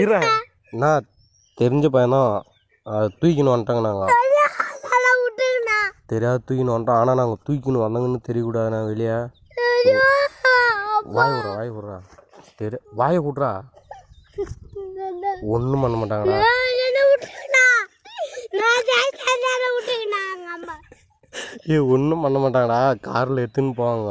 இரு. நான் தெரிஞ்ச அதை தூக்கின்னு வந்துட்டாங்க நாங்கள் தெரியாது தூக்கின்னு வந்துட்டோம். ஆனால் நாங்கள் தூக்கின்னு வந்தாங்கன்னு தெரியக்கூடாதுண்ணா வெளியே. ஐயோ வாய் விட்றா வாய் விட்றா. தெரி வாயை விட்றா. ஒன்றும் பண்ண மாட்டாங்கடா. நான் ஏ ஒன்றும் பண்ண மாட்டாங்கடா. காரில் எடுத்துன்னு போவாங்க.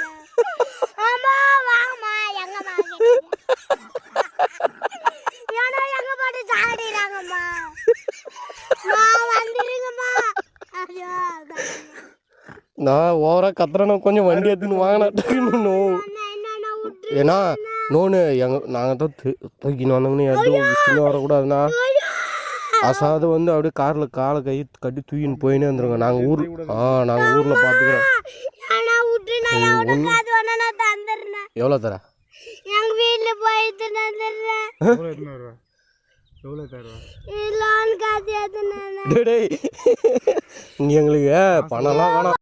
நான் ஓவராக கத்துறேன்னா கொஞ்சம் வண்டி எடுத்துன்னு வாங்கினா டக்குன்னு என்னென்ன விட்டு ஏன்னா நோனு எங்க நாங்கள் தான் தூக்கின்னு வந்தோம்னு எதுவும் விஷயமே வரக்கூடாதுண்ணா. அசாது வந்து அப்படியே காரில் காலை கை கட்டி தூக்கின்னு போயினே வந்துருங்க நாங்கள் ஊர் ஆ நாங்கள் ஊரில் பார்த்துக்குறோம் எவ்வளோ தர? நீ எங்களுக்கு பணம்லாம் வேணாம்.